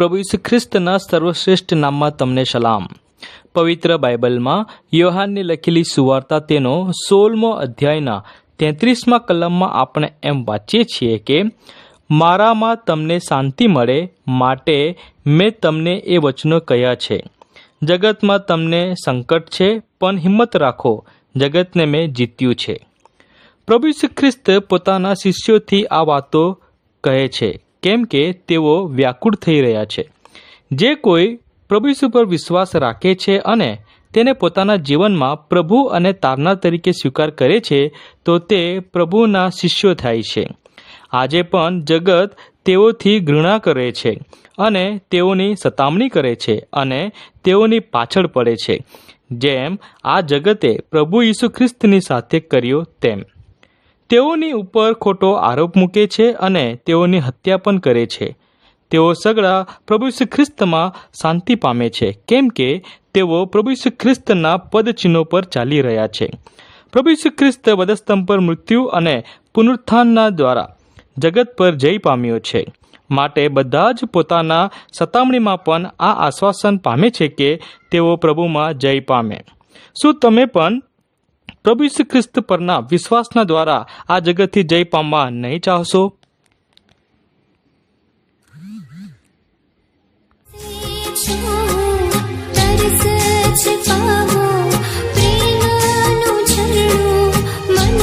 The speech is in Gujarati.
પ્રભુ ઈસુ ખ્રિસ્તના સર્વશ્રેષ્ઠ નામમાં તમને સલામ. પવિત્ર બાઇબલમાં યોહાનની લખેલી સુવાર્તા તેનો સોળમો અધ્યાયના તેત્રીસમાં કલમમાં આપણે એમ વાંચીએ છીએ કે, મારામાં તમને શાંતિ મળે માટે મેં તમને એ વચનો કહ્યા છે. જગતમાં તમને સંકટ છે, પણ હિંમત રાખો, જગતને મેં જીત્યું છે. પ્રભુ ઈસુ ખ્રિસ્ત પોતાના શિષ્યોથી આ વાતો કહે છે. કેમ કે તેઓ વ્યાકુળ થઈ રહ્યા છે. જે કોઈ પ્રભુ ઈસુ પર વિશ્વાસ રાખે છે અને તેને પોતાના જીવનમાં પ્રભુ અને તારનાર તરીકે સ્વીકાર કરે છે, તો તે પ્રભુના શિષ્યો થાય છે. આજે પણ જગત તેઓથી ઘૃણા કરે છે અને તેઓની સતામણી કરે છે અને તેઓની પાછળ પડે છે. જેમ આ જગતે પ્રભુ ઈસુ ખ્રિસ્તની સાથે કર્યો તેમ. તેઓની ઉપર ખોટો આરોપ મૂકે છે અને તેઓની હત્યા પણ કરે છે. તેઓ સગળા પ્રભુ ખ્રિસ્તમાં શાંતિ પામે છે, કેમ કે તેઓ પ્રભુ ખ્રિસ્તના પદચિહ્નો પર ચાલી રહ્યા છે. પ્રભુ ખ્રિસ્ત વધસ્તંભ પર મૃત્યુ અને પુનરુત્થાનના દ્વારા જગત પર જય પામ્યો છે. માટે બધા જ પોતાના સતામણીમાં પણ આ આશ્વાસન પામે છે કે તેઓ પ્રભુમાં જય પામે. શું તમે પણ પ્રભુ ઈસુ ખ્રિસ્ત પરના વિશ્વાસના દ્વારા આ જગતથી જય પામવા નહીં ચાહશો Thank you.